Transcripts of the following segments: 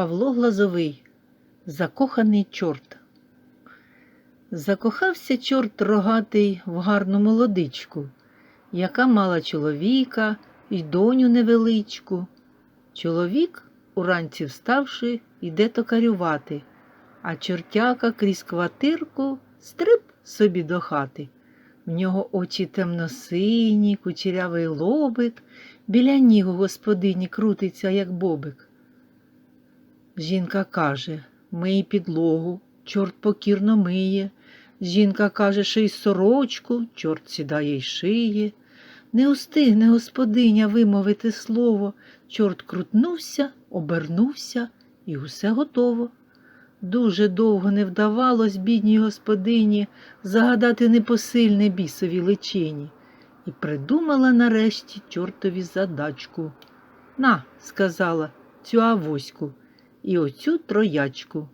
Павло Глазовий Закоханий чорт. Закохався чорт рогатий в гарну молодичку, яка мала чоловіка і доню невеличку. Чоловік, уранці вставши, іде токарювати, а чортяка крізь квартирку стрип собі до хати. В нього очі темно-сині, кучерявий лобик, біля ніг у господині крутиться, як бобик. Жінка каже мий підлогу, чорт покірно миє. Жінка каже, ший сорочку, чорт сідає й шиє. Не устигне господиня вимовити слово. Чорт крутнувся, обернувся, і усе готово. Дуже довго не вдавалось бідній господині загадати непосильне бісові личині, і придумала нарешті чортові задачку. На, сказала, цю авоську і оцю троячку.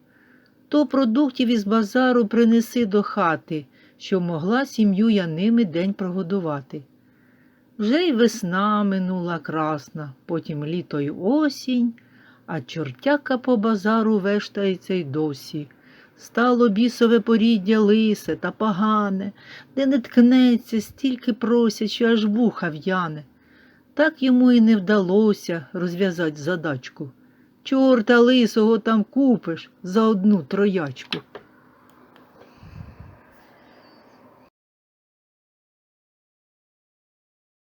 То продуктів із базару принеси до хати, щоб могла сім'ю я ними день прогодувати. Вже й весна минула красна, потім літо й осінь, а чортяка по базару вештається й досі. Стало бісове поріддя лисе та погане, де не ткнеться, стільки просять, що аж вуха в'яне. Так йому і не вдалося розв'язати задачку. Чорта лисого там купиш за одну троячку.